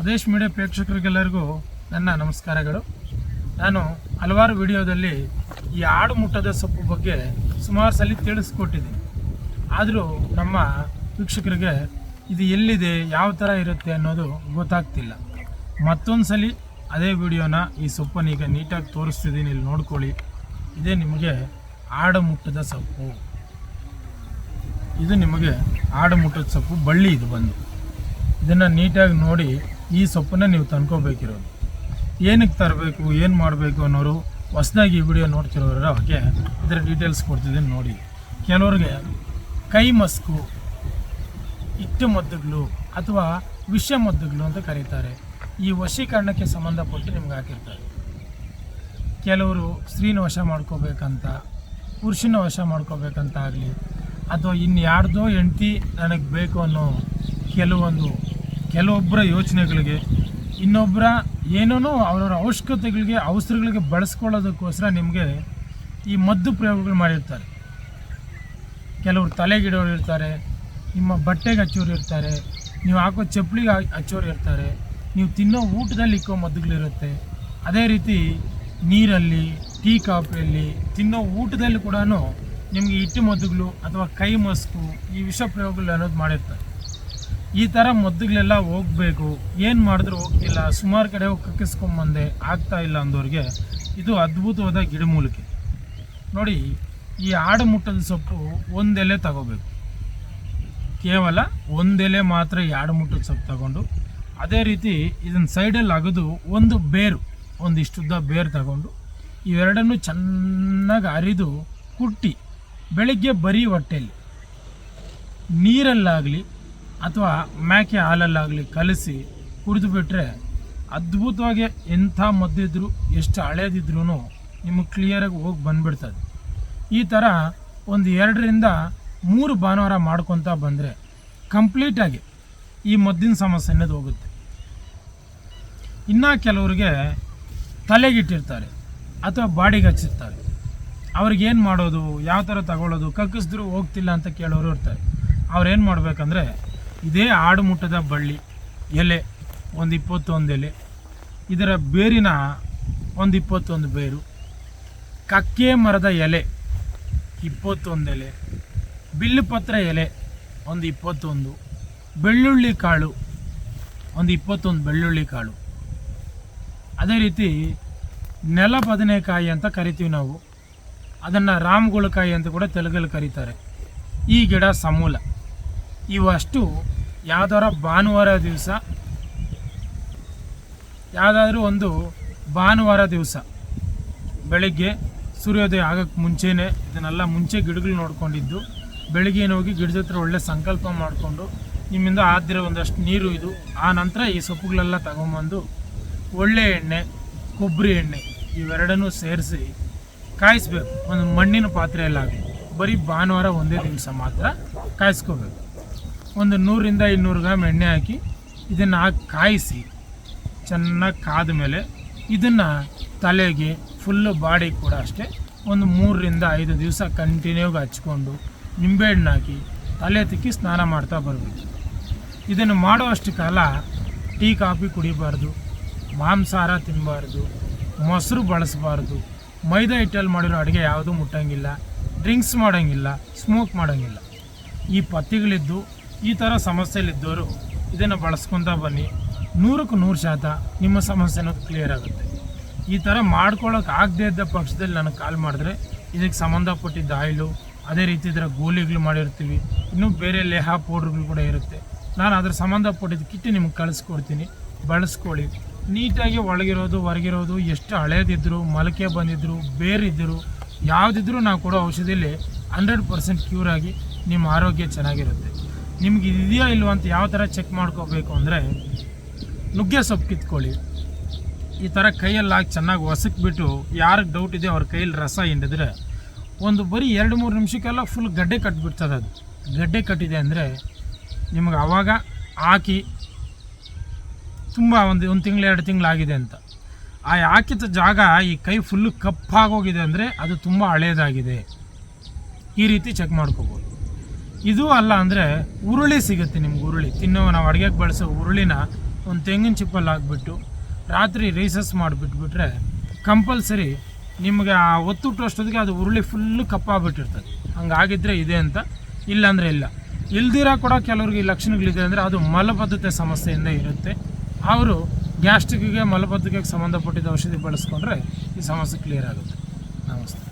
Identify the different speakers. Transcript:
Speaker 1: Swadesh media ಪ್ರೇಕ್ಷಕರಿಗೆಲ್ಲರಿಗೂ ನನ್ನ ನಮಸ್ಕಾರಗಳು. ನಾನು ಹಲವಾರು ವಿಡಿಯೋದಲ್ಲಿ ಈ ಆಡು ಮುಟ್ಟದ ಸೊಪ್ಪು ಬಗ್ಗೆ ಸುಮಾರು ಸಲ ತಿಳಿಸ್ಕೊಟ್ಟಿದ್ದೀನಿ. ಆದರೂ ನಮ್ಮ ವೀಕ್ಷಕರಿಗೆ ಇದು ಎಲ್ಲಿದೆ, ಯಾವ ಥರ ಇರುತ್ತೆ ಅನ್ನೋದು ಗೊತ್ತಾಗ್ತಿಲ್ಲ. ಮತ್ತೊಂದು ಸಲ ಅದೇ ವಿಡಿಯೋನ ಈ ಸೊಪ್ಪನ್ನು ಈಗ ನೀಟಾಗಿ ತೋರಿಸ್ತಿದ್ದೀನಿ, ಇಲ್ಲಿ ನೋಡ್ಕೊಳ್ಳಿ. ಇದೇ ನಿಮಗೆ ಆಡು ಮುಟ್ಟದ ಸೊಪ್ಪು. ಇದು ನಿಮಗೆ ಆಡು ಮುಟ್ಟದ ಸೊಪ್ಪು, ಬಳ್ಳಿ ಇದು ಬಂದು. ಇದನ್ನು ನೀಟಾಗಿ ನೋಡಿ ಈ ಸೊಪ್ಪನ್ನ ನೀವು ತಂದ್ಕೋಬೇಕಿರೋದು. ಏನಕ್ಕೆ ತರಬೇಕು, ಏನು ಮಾಡಬೇಕು ಅನ್ನೋರು ಹೊಸದಾಗಿ ಈ ವಿಡಿಯೋ ನೋಡ್ತಿರೋರ ಬಗ್ಗೆ ಇದರ ಡೀಟೇಲ್ಸ್ ಕೊಡ್ತಿದ್ದೀನಿ ನೋಡಿ. ಕೆಲವ್ರಿಗೆ ಕೈ ಮಸ್ಕು ಇಟ್ಟು ಮದ್ದುಗಳು ಅಥವಾ ವಿಷ ಮದ್ದುಗಳು ಅಂತ ಕರೀತಾರೆ. ಈ ವಶೀಕರಣಕ್ಕೆ ಸಂಬಂಧಪಟ್ಟು ನಿಮ್ಗೆ ಹಾಕಿರ್ತಾರೆ. ಕೆಲವರು ಸ್ತ್ರೀನ ವಶ ಮಾಡ್ಕೋಬೇಕಂತ, ಪುರುಷನ ವಶ ಮಾಡ್ಕೋಬೇಕಂತ ಆಗಲಿ, ಅಥವಾ ಇನ್ಯಾರ್ದೋ ಹೆಂಡ್ತಿ ನನಗೆ ಬೇಕು ಅನ್ನೋ ಕೆಲವೊಂದು ಕೆಲವೊಬ್ಬರ ಯೋಚನೆಗಳಿಗೆ, ಇನ್ನೊಬ್ಬರ ಏನೇನೋ ಅವರವರ ಅವಶ್ಯಕತೆಗಳಿಗೆ, ಅವಸರಗಳಿಗೆ ಬಳಸ್ಕೊಳ್ಳೋದಕ್ಕೋಸ್ಕರ ನಿಮಗೆ ಈ ಮದ್ದು ಪ್ರಯೋಗಗಳು ಮಾಡಿರ್ತಾರೆ. ಕೆಲವರು ತಲೆಗಿಡೋರು ಇರ್ತಾರೆ, ನಿಮ್ಮ ಬಟ್ಟೆಗೆ ಹಚ್ಚೋರು ಇರ್ತಾರೆ, ನೀವು ಹಾಕೋ ಚಪ್ಪಲಿಗೆ ಹಚ್ಚೋರು ಇರ್ತಾರೆ, ನೀವು ತಿನ್ನೋ ಊಟದಲ್ಲಿ ಇಕ್ಕೋ ಮದ್ದುಗಳಿರುತ್ತೆ. ಅದೇ ರೀತಿ ನೀರಲ್ಲಿ, ಟೀ ಕಾಫಿಯಲ್ಲಿ ತಿನ್ನೋ ಊಟದಲ್ಲಿ ಕೂಡ ನಿಮಗೆ ಇಟ್ಟು ಮದ್ದುಗಳು ಅಥವಾ ಕೈ ಮಸ್ಕು ಈ ವಿಷ ಪ್ರಯೋಗಗಳು ಅನ್ನೋದು ಮಾಡಿರ್ತಾರೆ. ಈ ಥರ ಮದ್ದುಗಳೆಲ್ಲ ಹೋಗಬೇಕು. ಏನು ಮಾಡಿದ್ರು ಹೋಗ್ತಿಲ್ಲ. ಸುಮಾರು ಕಡೆ ಹೋಗಿ ಕಕ್ಕಿಸ್ಕೊಂಬಂದೆ ಆಗ್ತಾ ಇಲ್ಲ ಅಂದವ್ರಿಗೆ ಇದು ಅದ್ಭುತವಾದ ಗಿಡಮೂಲಿಕೆ. ನೋಡಿ, ಈ ಆಡು ಮುಟ್ಟದ ಸೊಪ್ಪು ಒಂದೆಲೆ ತಗೋಬೇಕು. ಕೇವಲ ಒಂದೆಲೆ ಮಾತ್ರ ಈ ಆಡು ಮುಟ್ಟದ ಸೊಪ್ಪು ತಗೊಂಡು, ಅದೇ ರೀತಿ ಇದನ್ನ ಸೈಡಲ್ಲಿ ಅಗದು ಒಂದು ಬೇರು, ಒಂದಿಷ್ಟುದ್ದ ಬೇರು ತಗೊಂಡು, ಇವೆರಡನ್ನು ಚೆನ್ನಾಗಿ ಅರಿದು ಕುಟ್ಟಿ ಬೆಳಿಗ್ಗೆ ಬರೀ ಹೊಟ್ಟೆಯಲ್ಲಿ ನೀರಲ್ಲಾಗಲಿ ಅಥವಾ ಮೇಕೆ ಹಾಲಲ್ಲಾಗಲಿ ಕಲಸಿ ಕುಡಿದು ಬಿಟ್ಟರೆ ಅದ್ಭುತವಾಗಿ ಎಂಥ ಮದ್ದಿದ್ರು, ಎಷ್ಟು ಹಳೇದಿದ್ರೂ ನಿಮಗೆ ಕ್ಲಿಯರಾಗಿ ಹೋಗಿ ಬಂದ್ಬಿಡ್ತದೆ. ಈ ಥರ ಒಂದು ಎರಡರಿಂದ ಮೂರು ಭಾನುವಾರ ಮಾಡ್ಕೊತ ಬಂದರೆ ಕಂಪ್ಲೀಟಾಗಿ ಈ ಮದ್ದಿನ ಸಮಸ್ಯೆ ಅನ್ನೋದು ಹೋಗುತ್ತೆ. ಇನ್ನು ಕೆಲವರಿಗೆ ತಲೆಗಿಟ್ಟಿರ್ತಾರೆ ಅಥವಾ ಬಾಡಿಗೆ ಹಚ್ಚಿರ್ತಾರೆ. ಅವ್ರಿಗೇನು ಮಾಡೋದು, ಯಾವ ಥರ ತಗೊಳ್ಳೋದು ಕಕ್ಕಿಸಿದ್ರು ಹೋಗ್ತಿಲ್ಲ ಅಂತ ಕೇಳೋರು ಇರ್ತಾರೆ. ಅವ್ರೇನು ಮಾಡಬೇಕಂದ್ರೆ ಇದೇ ಆಡುಮುಟ್ಟದ ಬಳ್ಳಿ, ಎಲೆ ಒಂದು ಇಪ್ಪತ್ತೊಂದು ಎಲೆ. ಇದರ ಬೇರಿನ ಒಂದು ಇಪ್ಪತ್ತೊಂದು ಬೇರು. ಕಕ್ಕೆ ಮರದ ಎಲೆ, ಇಪ್ಪತ್ತೊಂದು ಎಲೆ. ಬಿಲ್ಲುಪತ್ರ ಎಲೆ ಒಂದು ಇಪ್ಪತ್ತೊಂದು ಬೆಳ್ಳುಳ್ಳಿ ಕಾಳು ಒಂದು ಇಪ್ಪತ್ತೊಂದು ಬೆಳ್ಳುಳ್ಳಿ ಕಾಳು. ಅದೇ ರೀತಿ ನೆಲ ಬದನೆಕಾಯಿ ಅಂತ ಕರಿತೀವಿ ನಾವು. ಅದನ್ನು ರಾಮಗುಳಕಾಯಿ ಅಂತ ಕೂಡ ತೆಲುಗಲ್ಲಿ ಕರೀತಾರೆ. ಈ ಗಿಡ ಸಮೂಲ. ಇವಷ್ಟು ಯಾವ್ದಾರ ಭಾನುವಾರ ದಿವಸ? ಯಾವುದಾದ್ರೂ ಒಂದು ಭಾನುವಾರ ದಿವಸ. ಬೆಳಗ್ಗೆ ಸೂರ್ಯೋದಯ ಆಗೋಕ್ಕೆ ಮುಂಚೆನೇ ಇದನ್ನೆಲ್ಲ ಮುಂಚೆ ಗಿಡಗಳು ನೋಡ್ಕೊಂಡಿದ್ದು, ಬೆಳಿಗ್ಗೆ ಹೋಗಿ ಗಿಡದ ಹತ್ರ ಒಳ್ಳೆ ಸಂಕಲ್ಪ ಮಾಡಿಕೊಂಡು ನಿಮ್ಮಿಂದ ಆದಿರೋ ಒಂದಷ್ಟು ನೀರು ಇದು. ಆ ನಂತರ ಈ ಸೊಪ್ಪುಗಳೆಲ್ಲ ತಗೊಂಬಂದು ಒಳ್ಳೆ ಎಣ್ಣೆ, ಕೊಬ್ಬರಿ ಎಣ್ಣೆ ಇವೆರಡನ್ನೂ ಸೇರಿಸಿ ಕಾಯಿಸ್ಬೇಕು. ಒಂದು ಮಣ್ಣಿನ ಪಾತ್ರೆಯಲ್ಲಾಗಲಿ. ಬರೀ ಭಾನುವಾರ ಒಂದೇ ದಿವಸ ಮಾತ್ರ ಕಾಯಿಸ್ಕೋಬೇಕು. ಒಂದು ನೂರಿಂದ ಇನ್ನೂರು ಗ್ರಾಮ್ ಎಣ್ಣೆ ಹಾಕಿ ಇದನ್ನು ಹಾಕಿ ಕಾಯಿಸಿ, ಚೆನ್ನಾಗಿ ಕಾದ ಮೇಲೆ ಇದನ್ನು ತಲೆಗೆ ಫುಲ್ಲು ಬಾಡಿ ಕೂಡ ಅಷ್ಟೇ ಒಂದು ಮೂರರಿಂದ ಐದು ದಿವಸ ಕಂಟಿನ್ಯೂಗೆ ಹಚ್ಕೊಂಡು ನಿಂಬೆಹಣ್ಣು ಹಾಕಿ ತಲೆ ತಿಕ್ಕಿ ಸ್ನಾನ ಮಾಡ್ತಾ ಬರಬೇಕು. ಇದನ್ನು ಮಾಡುವಷ್ಟು ಕಾಲ ಟೀ, ಕಾಫಿ ಕುಡಿಬಾರ್ದು, ಮಾಂಸಾಹಾರ ತಿನ್ನಬಾರ್ದು ಮೊಸರು ಬಳಸಬಾರ್ದು, ಮೈದಾ ಹಿಟ್ಟಲ್ಲಿ ಮಾಡಿರೋ ಅಡುಗೆ ಯಾವುದೂ ಮುಟ್ಟಂಗಿಲ್ಲ ಡ್ರಿಂಕ್ಸ್ ಮಾಡೋಂಗಿಲ್ಲ ಸ್ಮೋಕ್ ಮಾಡೋಂಗಿಲ್ಲ. ಈ ಪಥ್ಯಗಳಿದ್ದು ಈ ಥರ ಸಮಸ್ಯೆಲಿದ್ದವರು ಇದನ್ನು ಬಳಸ್ಕೊತಾ ಬನ್ನಿ. ನೂರಕ್ಕೆ ನೂರು ಶಾತ ನಿಮ್ಮ ಸಮಸ್ಯೆನೂ ಕ್ಲಿಯರ್ ಆಗುತ್ತೆ. ಈ ಥರ ಮಾಡ್ಕೊಳ್ಳೋಕೆ ಆಗದೇ ಇದ್ದ ಪಕ್ಷದಲ್ಲಿ ನನಗೆ ಕಾಲ್ ಮಾಡಿದ್ರೆ ಇದಕ್ಕೆ ಸಂಬಂಧಪಟ್ಟಿದ್ದ ಆಯಿಲು, ಅದೇ ರೀತಿ ಇದರ ಗೋಲಿಗಳು ಮಾಡಿರ್ತೀವಿ, ಇನ್ನೂ ಬೇರೆ ಲೇಹ ಪೌಡ್ರ್ಗಳು ಕೂಡ ಇರುತ್ತೆ. ನಾನು ಅದ್ರ ಸಂಬಂಧಪಟ್ಟಿದ್ದ ಕಿಟ್ಟು ನಿಮ್ಗೆ ಕಳಿಸ್ಕೊಡ್ತೀನಿ. ಬಳಸ್ಕೊಳ್ಳಿ. ನೀಟಾಗಿ ಒಳಗಿರೋದು, ಹೊರಗಿರೋದು, ಎಷ್ಟು ಹಳೇದಿದ್ರು ಮೊಳಕೆ ಬಂದಿದ್ದರು ಬೇರಿದ್ದರು ಯಾವುದಿದ್ರೂ ನಾವು ಕೊಡೋ ಔಷಧಿಯಲ್ಲಿ ಹಂಡ್ರೆಡ್ ಪರ್ಸೆಂಟ್ ಕ್ಯೂರ್ ಆಗಿ ನಿಮ್ಮ ಆರೋಗ್ಯ ಚೆನ್ನಾಗಿರುತ್ತೆ. ನಿಮ್ಗೆ ಇದೆಯೋ ಇಲ್ವಾ ಅಂತ ಯಾವ ಥರ ಚೆಕ್ ಮಾಡ್ಕೋಬೇಕು ಅಂದರೆ ನುಗ್ಗೆ ಸೊಪ್ಪು ಕಿತ್ಕೊಳ್ಳಿ. ಈ ಥರ ಕೈಯಲ್ಲಿ ಹಾಕಿ ಚೆನ್ನಾಗಿ ಒಸಕ್ಬಿಟ್ಟು ಯಾರಿಗೆ ಡೌಟ್ ಇದೆ ಅವ್ರ ಕೈಯಲ್ಲಿ ರಸ ಹಿಂಡಿದ್ರೆ ಒಂದು ಬರೀ ಎರಡು ಮೂರು ನಿಮಿಷಕ್ಕೆಲ್ಲ ಫುಲ್ ಗಡ್ಡೆ ಕಟ್ಬಿಡ್ತದೆ ಅದು. ಗಡ್ಡೆ ಕಟ್ಟಿದೆ ಅಂದರೆ ನಿಮಗೆ ಆವಾಗ ಹಾಕಿ ತುಂಬ ಒಂದು ಒಂದು ತಿಂಗಳು, ಎರಡು ತಿಂಗಳಾಗಿದೆ ಅಂತ. ಆ ಹಾಕಿದ ಜಾಗ ಈ ಕೈ ಫುಲ್ಲು ಕಪ್ಪಾಗೋಗಿದೆ ಅಂದರೆ ಅದು ತುಂಬ ಹಳೇದಾಗಿದೆ. ಈ ರೀತಿ ಚೆಕ್ ಮಾಡ್ಕೋಬೋದು. ಇದು ಅಲ್ಲ ಅಂದರೆ ಉರುಳಿ ಸಿಗುತ್ತೆ ನಿಮ್ಗೆ ಉರುಳಿ. ತಿನ್ನೋ ನಾವು ಅಡುಗೆಗೆ ಬಳಸೋ ಉರುಳಿನ ಒಂದು ತೆಂಗಿನ ಚಿಪ್ಪಲ್ಲಿ ಹಾಕ್ಬಿಟ್ಟು ರಾತ್ರಿ ರೈಸಸ್ ಮಾಡಿಬಿಟ್ಬಿಟ್ರೆ ಕಂಪಲ್ಸರಿ ನಿಮಗೆ ಆ ಒತ್ತುಟ್ಟು ಅಷ್ಟೊತ್ತಿಗೆ ಅದು ಉರುಳಿ ಫುಲ್ಲು ಕಪ್ಪಾಗ್ಬಿಟ್ಟಿರ್ತದೆ. ಹಂಗಾಗಿದ್ರೆ ಇದೆ ಅಂತ ಇಲ್ಲಾಂದರೆ ಇಲ್ಲ. ಇಲ್ದಿರ ಕೂಡ ಕೆಲವ್ರಿಗೆ ಈ ಲಕ್ಷಣಗಳಿದೆ ಅಂದರೆ ಅದು ಮಲಬದ್ಧತೆ ಸಮಸ್ಯೆಯಿಂದ ಇರುತ್ತೆ. ಅವರು ಗ್ಯಾಸ್ಟ್ರಿಕ್ಗೆ ಮಲಬದ್ಧತೆಗೆ ಸಂಬಂಧಪಟ್ಟಿದ್ದ ಔಷಧಿ ಬಳಸ್ಕೊಂಡ್ರೆ ಈ ಸಮಸ್ಯೆ ಕ್ಲಿಯರ್ ಆಗುತ್ತೆ. ನಮಸ್ತೆ.